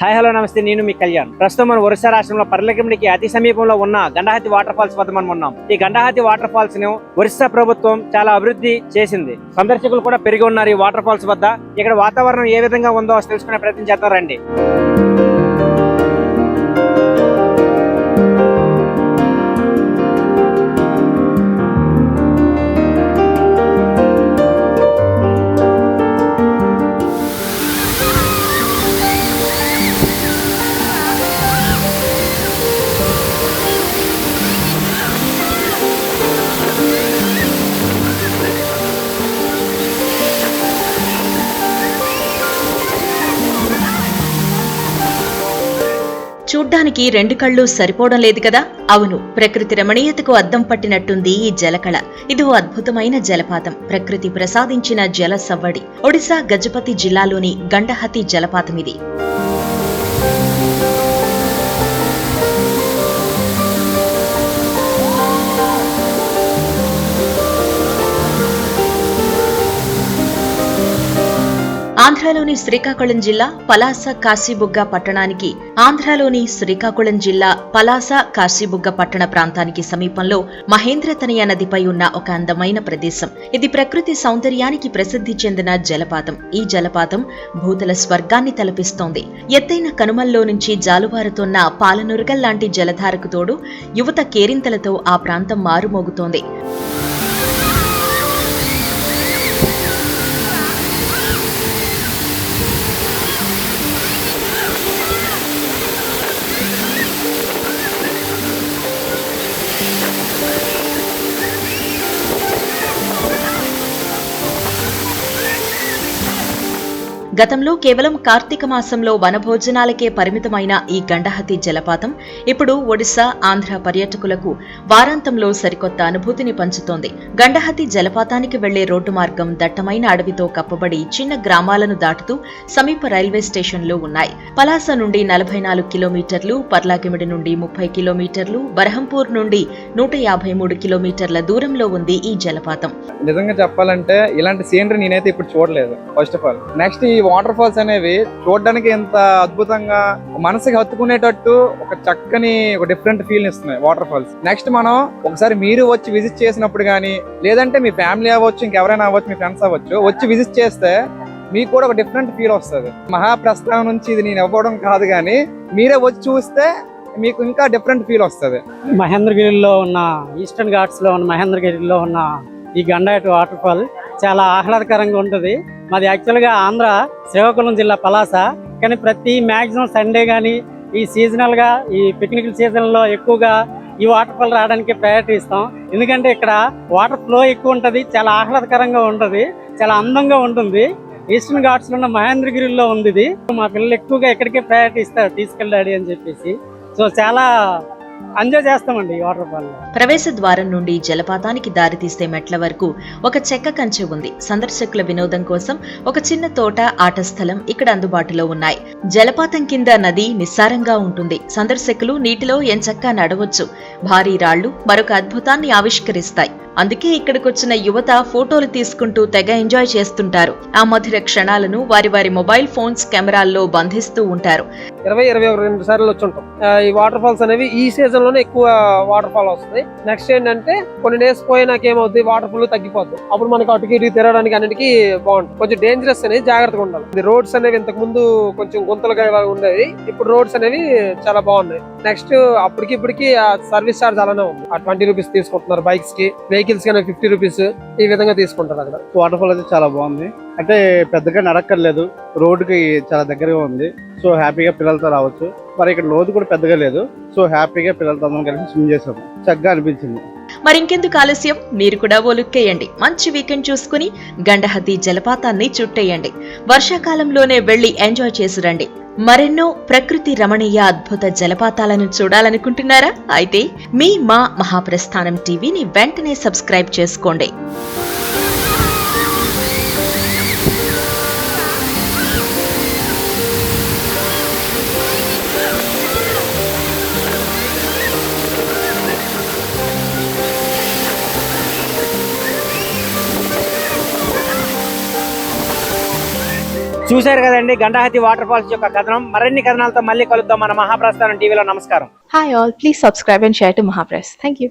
Hi hello నమస్తే. నేను మీ కళ్యాణ్. ప్రస్తుతం మనం ఒరిస్సా రాష్ట్రంలో పర్లకిమిడికి అతి సమీపంలో ఉన్న గండహాతి వాటర్ ఫాల్స్ వద్ద మనం ఉన్నాం. ఈ గండహాతి వాటర్ ఫాల్స్ను ఒరిస్సా ప్రభుత్వం చాలా అభివృద్ధి చేసింది. సందర్శకులు కూడా పెరిగి ఉన్నారు ఈ వాటర్ ఫాల్స్ వద్ద. ఇక్కడ వాతావరణం ఏ విధంగా ఉందో తెలుసుకునే ప్రయత్నం చేస్తారండి చూడ్డానికి రెండు కళ్ళు సరిపోవడం లేదు కదా? అవును ప్రకృతి రమణీయతకు అద్దం పట్టినట్టుంది ఈ జలకళ. ఇదో అద్భుతమైన జలపాతం. ప్రకృతి ప్రసాదించిన జల సవ్వడి. ఒడిశా గజపతి జిల్లాలోని గండహతి జలపాతం ఇది ఆంధ్రలోని శ్రీకాకుళం జిల్లా పలాస కాశీబుగ్గ పట్టణానికి ఆంధ్రలోని శ్రీకాకుళం జిల్లా పలాస కాశీబుగ్గ పట్టణ ప్రాంతానికి సమీపంలో మహేంద్రతనయ నదిపై ఉన్న ఒక అందమైన ప్రదేశం. ఇది ప్రకృతి సౌందర్యానికి ప్రసిద్ధి చెందిన జలపాతం. ఈ జలపాతం భూతల స్వర్గాన్ని తలపిస్తోంది. ఎత్తైన కనుమల్లో నుంచి జాలువారుతున్న పాలనురుగల్లాంటి జలధారకు తోడు యువత కేరింతలతో ఆ ప్రాంతం మారుమోగుతోంది. గతంలో కేవలం కార్తీక మాసంలో వనభోజనాలకే పరిమితమైన ఈ గండహతి జలపాతం ఇప్పుడు ఒడిశా ఆంధ్ర పర్యాటకులకు వారాంతంలో సరికొత్త అనుభూతిని పంచుతోంది. గండహతి జలపాతానికి వెళ్ళే రోడ్డు మార్గం దట్టమైన అడవితో కప్పబడి చిన్న గ్రామాలను దాటుతూ సమీప రైల్వే స్టేషన్లు ఉన్నాయి. పలాస నుండి నలభై నాలుగు కిలోమీటర్లు పర్లాకిమిడి నుండి ముప్పై కిలోమీటర్లు బరహంపూర్ నుండి నూట యాభై మూడు కిలోమీటర్ల దూరంలో ఉంది ఈ జలపాతం. నిజంగా చెప్పాలంటే ఇలాంటి సీనరీ నేనైతే ఇప్పుడు చూడలేదు ఫస్ట్ ఆఫ్ ఆల్ నెక్స్ట్ ఈ వాటర్ ఫాల్స్ అనేవి చూడడానికి ఎంత అద్భుతంగా మనసుకి హత్తుకునేటట్టు ఒక చక్కని ఒక డిఫరెంట్ ఫీల్ ఇస్తున్నాయి వాటర్ ఫాల్స్. నెక్స్ట్ మనం ఒకసారి మీరు వచ్చి విజిట్ చేసినప్పుడు కానీ లేదంటే మీ ఫ్యామిలీ అవ్వచ్చు ఇంకెవరైనా అవ్వచ్చు మీ ఫ్రెండ్స్ అవ్వచ్చు వచ్చి విజిట్ చేస్తే మీకు కూడా ఒక డిఫరెంట్ ఫీల్ వస్తుంది. మహాప్రస్థానం నుంచి ఇది నేను ఇవ్వడం కాదు కానీ మీరే వచ్చి చూస్తే మీకు ఇంకా డిఫరెంట్ ఫీల్ వస్తుంది. మహేంద్రగిరిలో ఉన్న ఈస్టర్న్ ఘాట్స్లో ఉన్న మహేంద్రగిరిలో ఉన్న ఈ గండాయట వాటర్ ఫాల్ చాలా ఆహ్లాదకరంగా ఉంటుంది. మాది యాక్చువల్గా ఆంధ్ర శ్రీకాకుళం జిల్లా పలాస. కానీ ప్రతి మ్యాక్సిమం సండే కానీ ఈ సీజనల్గా ఈ పిక్నిక్ సీజన్లో ఎక్కువగా ఈ వాటర్ ఫాల్ రావడానికి ప్రయారిటీ ఇస్తాం. ఎందుకంటే ఇక్కడ వాటర్ ఫ్లో ఎక్కువ ఉంటుంది చాలా ఆహ్లాదకరంగా ఉంటుంది చాలా అందంగా ఉంటుంది. ఈస్టర్న్ ఘాట్స్లో ఉన్న మహేంద్రగిరిలో ఉంది ఇది. మా పిల్లలు ఎక్కువగా ఇక్కడికే ప్రయారిటీ ఇస్తారు తీసుకెళ్ళాడి అని చెప్పేసి. సో చాలా ఎంజాయ్ చేస్తామండి వాటర్ ఫాల్. ప్రవేశ ద్వారం నుండి జలపాతానికి దారితీస్తే మెట్ల వరకు ఒక చెక్క కంచె ఉంది. సందర్శకుల వినోదం కోసం ఒక చిన్న తోట ఆట స్థలం ఇక్కడ అందుబాటులో ఉన్నాయి. జలపాతం కింద నది నిస్సారంగా ఉంటుంది. సందర్శకులు నీటిలో ఎంచక్కా నడవచ్చు. భారీ రాళ్ళు మరొక అద్భుతాన్ని ఆవిష్కరిస్తాయి. అందుకే ఇక్కడికి వచ్చిన యువత ఫోటోలు తీసుకుంటూ తెగ ఎంజాయ్ చేస్తుంటారు. ఆ మధుర క్షణాలను వారి వారి మొబైల్ ఫోన్స్ కెమెరాల్లో బంధిస్తూ ఉంటారు. ఇరవై ఇరవై రెండు సార్లు వచ్చి ఉంటాం ఈ వాటర్ ఫాల్స్ అనేవి ఈ సీజన్లోనే ఎక్కువ వాటర్ ఫాల్ వస్తుంది. నెక్స్ట్ ఏంటంటే కొన్ని డేస్ పోయినాక ఏమవుతుంది వాటర్ ఫుల్ తగ్గిపోతుంది అప్పుడు మనకి అటుకి ఇటు తిరగడానికి అన్నిటికీ బాగుంటుంది. కొంచెం డేంజరస్ అనేది జాగ్రత్తగా ఉండాలి. రోడ్స్ అనేవి ఇంతకు ముందు కొంచెం గుంతలుగా ఇలాగ ఉండేవి. ఇప్పుడు రోడ్స్ అనేవి చాలా బాగున్నాయి. నెక్స్ట్ అప్పటికి ఇప్పటికి ఆ సర్వీస్ చార్జ్ అలానే ఉంది. ఆ ట్వంటీ రూపీస్ తీసుకుంటున్నారు బైక్స్కి వెహికల్స్ కి ఫిఫ్టీ రూపీస్ ఈ విధంగా తీసుకుంటారు అక్కడ. వాటర్ ఫాల్ అయితే చాలా బాగుంది. అంటే పెద్దగా నడక్కర్లేదు. రోడ్డుకి చాలా దగ్గరగా ఉంది. సో హ్యాపీగా పిల్లలతో రావచ్చు. మరి ఇక్కడ లోతు కూడా పెద్దగా లేదు. సో హ్యాపీగా పిల్లలతో అందరం కలిసి స్విమ్ చేసాము. చక్కగా అనిపించింది. మరింకెందుకు ఆలస్యం? మీరు కూడా ఓ లుక్కేయండి మంచి వీకెండ్ చూసుకుని గండహతి జలపాతాన్ని చుట్టేయండి. వర్షాకాలంలోనే వెళ్ళి ఎంజాయ్ చేసి రండి. మరెన్నో ప్రకృతి రమణీయ అద్భుత జలపాతాలను చూడాలనుకుంటున్నారా? అయితే మీ మా మహాప్రస్థానం టీవీని వెంటనే సబ్స్క్రైబ్ చేసుకోండి. చూశారు కదండి గండాహతి వాటర్ ఫాల్స్ యొక్క కథనం. మరిన్ని కథనాలతో మళ్ళీ కలుద్దాం మన మహాప్రస్థానం టీవీలో. నమస్కారం. Hi all please subscribe and share to Mahapress. Thank you